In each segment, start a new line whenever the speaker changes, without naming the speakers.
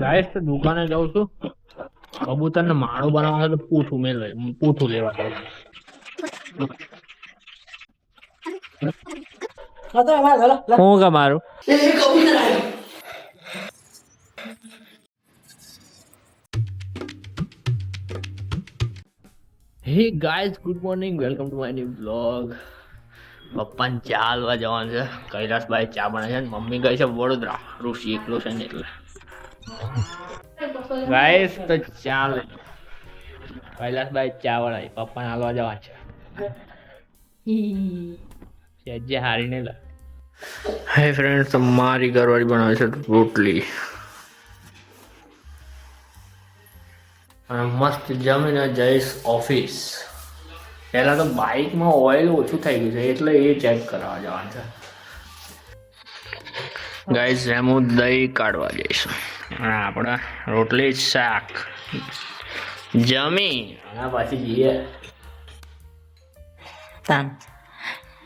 Guys તો દુકાને જાઉં છું. કબૂતર ને માળો બનાવવા તો પૂઠું મેં લઈ પૂઠું લેવા જાઉં. હું મારું? Hey guys good morning. Welcome to my new blog. પપ્પાને ચા હાલવા જવાનું છે. કૈલાસભાઈ ચા બનાવે છે મમ્મી ગઈ છે વડોદરા ઋષિ એકલો છે ને એટલે. ગાઈસ તો ચાલે. કૈલાસભાઈ ચા બનાવી પપ્પાને હાલવા જવા છે. જે હારીને નહીં હાય હે ફ્રેન્ડ તમારી ઘરવાળી બનાવે છે રોટલી. અને મસ્ત જમીને જઈશ ઓફિસ. પહેલાં તો બાઇકમાં ઓઇલ ઓછું થઈ ગયું છે એટલે એ ચેક કરવા જવાનું છે. ગાઈસ એમ હું દહીં કાઢવા જઈશ. આપણે રોટલી શાક. જમી. અને પછી જઈએ.
તાન.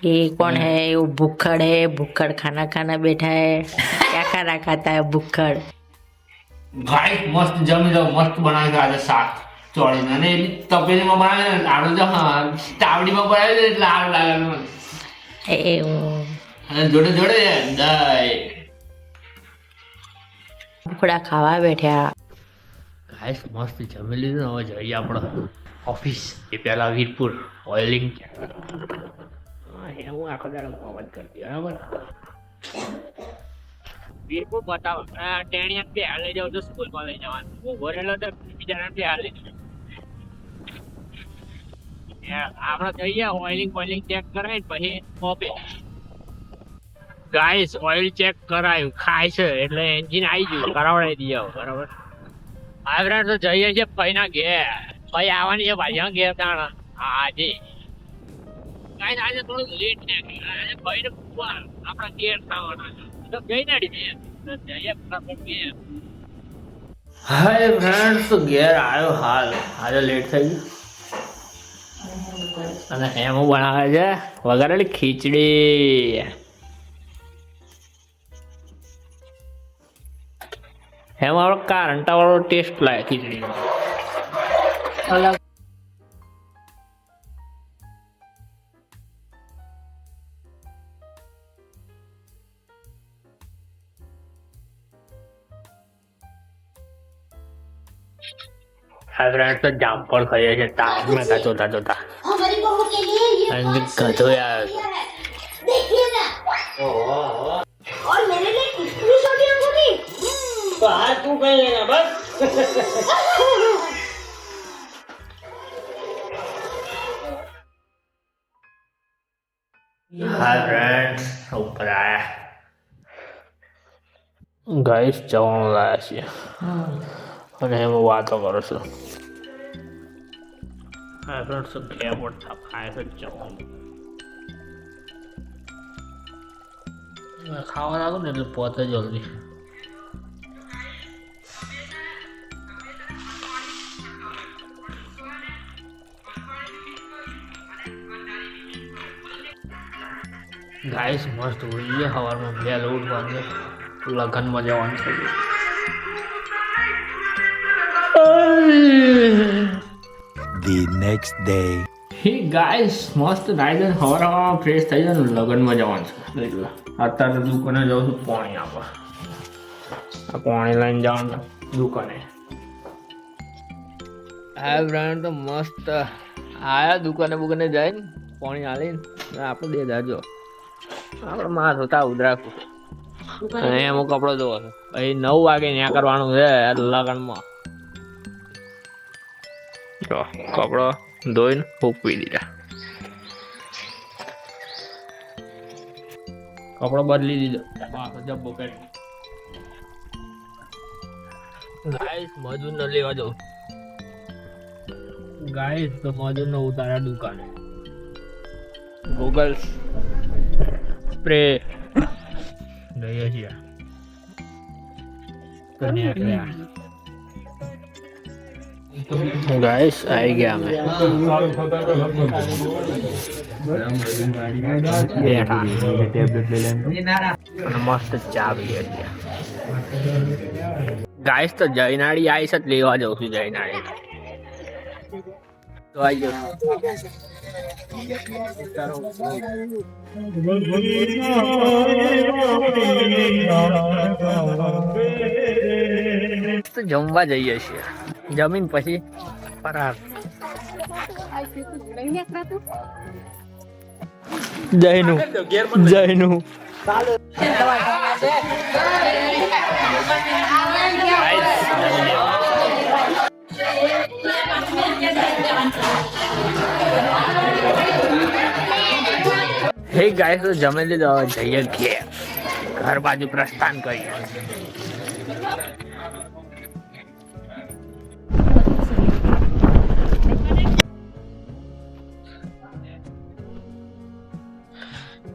એ કોણ હે? એવું ભૂખડ હે ભૂખડ ખાના ખાના બેઠા હે. ક્યાં ખાના ખાતા હે ભૂખડ?
ભાઈ મસ્ત જમી લો મસ્ત બનાવી દો આજે શાક. ચોળીને. અને તપેલીમાં બનાવે ને લાડુ તો તાવડીમાં બનાવે એટલે લાડુ લાગે
એવું.
અને જોડે જોડે દહીં
ભૂખડા ખાવા બેઠ્યા.
ગાઈસ મસ્ત જમી લીધું હવે જઈએ આપણે. ઓફિસ એ પહેલાં વીરપુર ઓઇલિંગ હું આખો દાડો અવાજ કરતી બરાબર? વીરપુર બતાવો. ટેણિયા બે હાલે જાવ તો સ્કૂલમાં લઈ જવાનું. હું ભરેલો તો બીજાને બે હાલે આપણે જઈએ ઓઇલિંગ ઓઇલિંગ ચેક કરાય પછી ઓફિસ ગાઈસ ઓઇલ ચેક કરાયું. ખાય છે એટલે એન્જિન આવી ગયું. કરાવડાવી દઈએ બરાબર? આવરા તો જઈએ છીએ પૈના ઘેર. ભાઈ આવવાની છે ભાઈ ઘેર તાણા. આજે. કાંઈ આજે થોડું લેટ છે. આજે ભાઈને પૂછવા આપણા ઘેર થવાના તો ગઈ નાડી બે. જઈએ ફટાફટ ઘેર. હાય ફ્રેન્ડ્સ ઘેર આવ્યો હાલ. આજે લેટ થઈ ગયું. અને એમ બનાવે છે? વગર ખીચડી. એમાં આપણે કારંટાવાળો ટેસ્ટ લાગે ખીચડીનો અલગ આ ફ્રેન્ડ તો જામફળ ખાઈએ છે તાપ મેં ખાતો જોતા જોતા ગધો યાર. બસ હા ફ્રેન્ડ્સ ગાઈસ જવાનું લાયા છીએ. અને એમાં વાતો કરો છો. હા ફ્રેન્ડ્સ ગેમ વોટ્સઅપ ખાય છે જવાનું ખાવા લાગો ને એટલે પોતે જલ્દી. ગાઈસ મસ્ત ઉઈએ સવારમાં વહેલો ઉઠવાનું છે લગ્નમાં જવાનું છે.
The next day.
Hey guys મસ્ત નાઈ સવારમાં ફ્રેશ થઈ જાય લગ્નમાં જવાનું છે. એટલે અત્યારે દુકાને જાઉં છું પાણી આપવા. આ પાણી લઈને જવાનું દુકાને. આ બ્રાન્ડ તો મસ્ત. આયા દુકાને બુકાને જઈને પાણી આલીને આપણે દે દાજો આપણે માં હોતા ઉધરાકું અહીંયા હું કપડો ધોવો છે. પછી નવ વાગે ત્યાં કરવાનું છે લગનમાં. જો કપડો ધોઈને ફૂકવી દીધા. કપડો બદલી દીધો. જબ્બો પેટ ગાઈસ મજૂર ન લેવા જો ગાઈસ તો મજૂર નો ઉતારા દુકાને. ગૂગલ સ્પ્રે લઈએ છીએ ગાઈસ આવી ગયા અમે મસ્ત ચા પીએ ગાઈસ તો જયનાળી આવીશ જ લેવા જઉં છું જયનાળી તો આવી જાઉં તો જમવા જઈએ છીએ જમીન પછી ફરાર જયનું જયનું હે ગાય તો જમી લીધો જઈએ ઘેર. ઘર બાજુ પ્રસ્થાન કરીએ.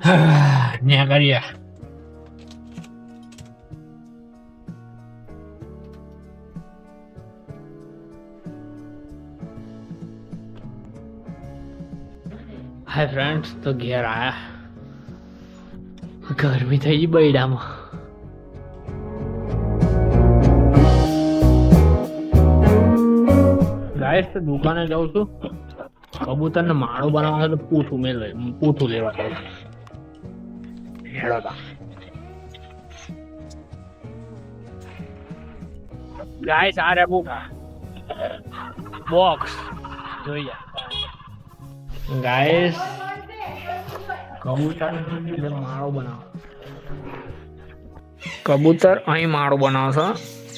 ન્યા કરીએ. હાય ફ્રેન્ડ્સ તો ઘેર આયા ગરમી થઈ ગઈ બૈડામાં ગાઈસ તો દુકાને જાઉં છું કબૂતર ને માળો બનાવવા તો પૂઠું મેં લઈ પૂઠું લેવા જાઉં હેડો ગાઈસ આ રે બુકા બોક્સ જોઈએ ગાઈસ કબૂતર માળો બનાવો. કબૂતર અહીં માળો બનાવશે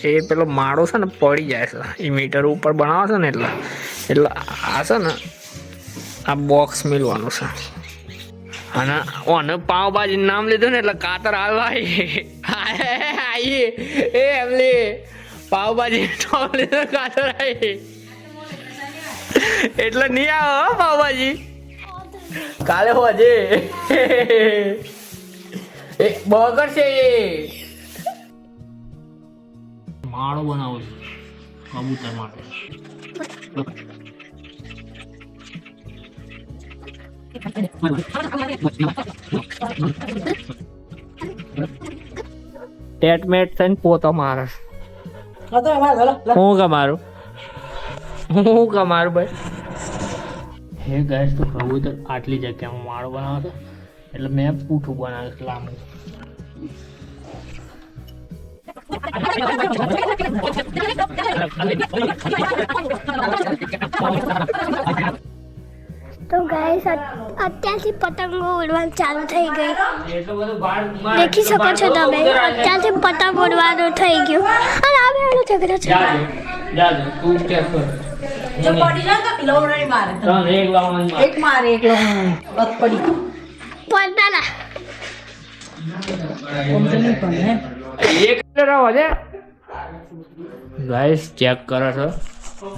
એ પેલો માળો છે ને પડી જાય છે. એ મીટર ઉપર બનાવો છે ને એટલે એટલે આ છે ને આ બોક્સ મિલવાનું છે. અને ઓને પાવભાજી નામ લીધું ને એટલે કાતર હાલવા આવીએ એ એમલી પાવભાજી નામ લીધું કાતર આવી એટલે નહીં આવો હો પાવભાજી કાલે હોજે એ બર્ગર છે એ. માળો બનાવું છું. કબૂતર માટે. ટેટમેટ થઈને પોતો મારસ. હું કમારું હું કમારું ભાઈ હે ગેસ તો કબૂતર આટલી જગ્યામાં માળો બનાવે છે એટલે મેં પૂઠું બનાવ્યું છે લાંબુ
તો ગાઈસ અત્યારથી પતંગો ઉડવાનું ચાલુ થઈ ગઈ
એટલું બધું ભાર
દેખી શકો છો તમે અત્યારથી પતંગ ઉડવાનું થઈ ગયું અને આ બેનો ઝઘડો છે
જો પડી જાય તો પેલો મારે
ત્રણ એક લાવવાનું માર.
એક મારે એકલો બસ પડી
પડતાલા
એક રહેવા દે. ગાઈસ ચેક કરો છો.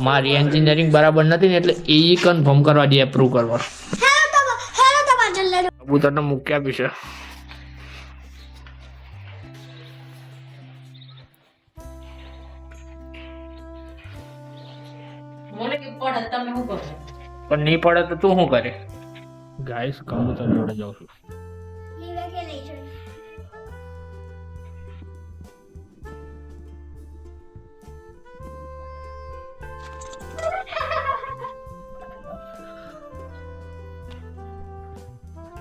મારી એન્જિનિયરિંગ બરાબર નથી ને એટલે એ કન્ફર્મ કરવા દે એપ્રૂવ કરવા.
હેલો તો હેલો
કબૂતરને મૂક્યા બી
પડે તમે શું કરો?
પણ નહીં પડે તો તું શું કરે? ગાઈસ કબૂતર જોડે જાઉં છું.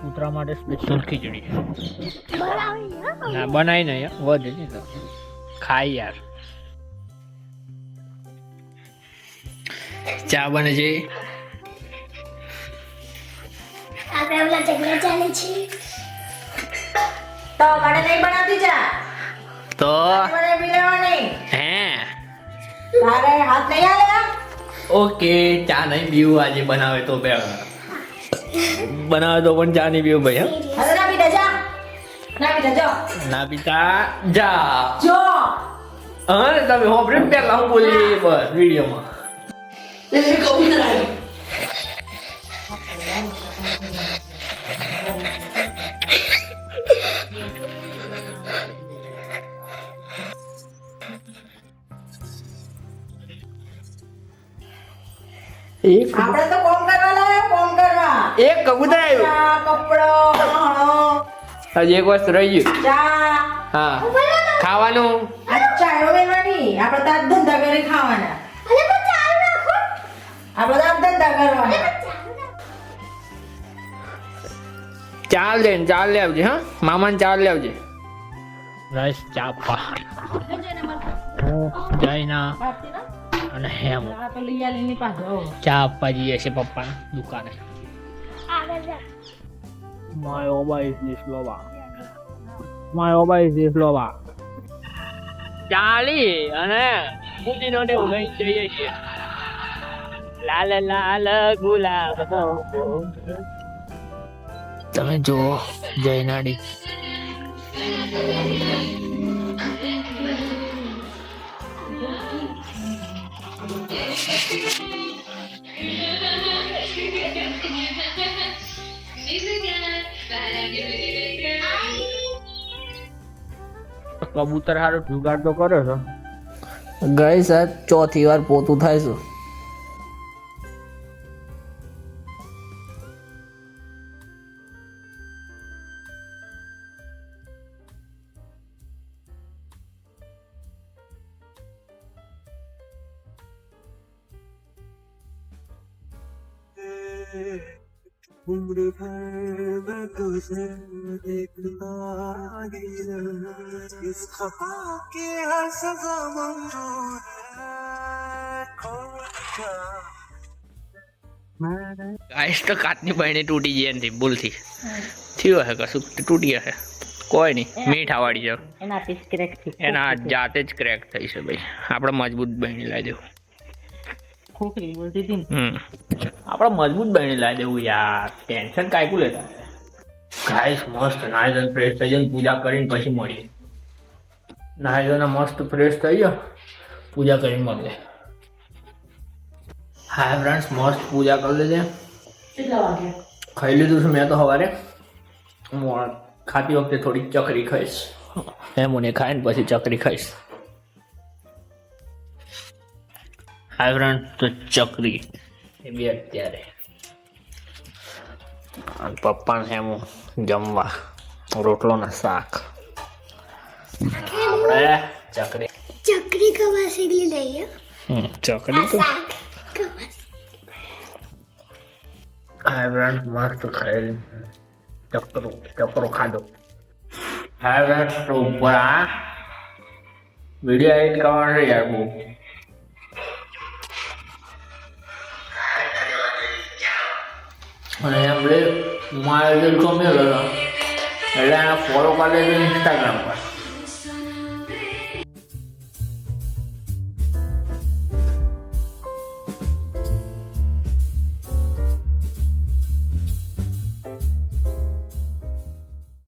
કૂતરા માટે સ્પેશિયલ ખીચડી.
બનાવી
ના બનાવી નહીં. વધે તો. ખાઈ યાર. ચા બને છે.
આપણે ઓલા ઝઘડા ચાલે છે.
તો મને નહીં બનાવતી ચા?
તો?
મને પી લેવાની
હે?
તારે હાથ નહીં આલે
ઓકે ચા નહીં પીવું આજે બનાવે તો બે. બનાવે તો પણ ચા નહીં પીવું ભાઈ હા?
ના પીતા જા ના પીતા જો.
ના પીતા જા.
જો.
હા તમે હોપરે પહેલા હું બોલી બસ વિડીયોમાં.
એ કબૂતર આવી
એક
આપણે તો કોમ કરવા લાવ્યા કોમ કરવા.
એક કબૂતર આવ્યું.
કપડો
હજી એક વસ્તુ રહી ગયું.
ચા.
હા. ખાવાનું?
અચ્છા હવે મેળવાની
આ બધા ધંધા લે આવજે હા? મામાને ચાર લે આવજે.
ચા ચાપા જયના અને હેમ. ચાપા જઈએ છે પપ્પા દુકાને. My Oba is this Loba. My Oba is this Loba. ચાલી અને બુદ્ધિ નો દેવ ગઈ જઈએ છીએ. લાલ લાલ ગુલાબ તમે જુઓ જયનાડી કબૂતર હારો જુગાડ તો કરો છો.
ગઈ સાહેબ ચોથી વાર પોતું થાય છે. ગાઈસ તો કાચની બહેણી તૂટી ગઈ એનથી ભૂલથી થયું હશે કશું તૂટી હશે કોઈ નહીં મીઠા વાળી જાવ
એના પીસ ક્રેકથી
એના જાતે જ ક્રેક થઈ છે ભાઈ આપણે મજબૂત બહેણી લાવી દેવું
ખોખરી બોલતી હતી ને.
આપણે મજબૂત બની લાવી દેવું યાર. ટેન્શન કાંઈકું લેતા. ગાઈસ મસ્ત નાયદન ફ્રેશ થઈ જાય પૂજા કરીને પછી મળીએ. નાયદન મસ્ત ફ્રેશ થઈ જાય પૂજા કરીને મળીએ. હાય ફ્રેન્ડ્સ મસ્ત પૂજા કરી લેજે
કેટલા વાગ્યા
ખાઈ લીધું છે મેં તો સવારે. ખાતી વખતે થોડી ચકરી ખાઈશ. એમ મને ખાઈને પછી ચકરી ખાઈશ. હાય ફ્રેન્ડ તો ચકરી એ બી અત્યારે અને પપ્પાને એમ જમવા રોટલો ને શાક આપણે ચકરી
ચકરી કવાસી લઈએ
હમ, ચકરી તો હાય ફ્રેન્ડ મસ્ત ખાઈ ચકરો ચકરો ખાધો હાય ફ્રેન્ડ તો ઉપર આ વીડિયો એડિટ કરવાનો છે યાર બહુ અને એમ લે મારે દિલ ગમ્યો હતો. એટલે એને ફોલો કરી લેજો ઇન્સ્ટાગ્રામ પર.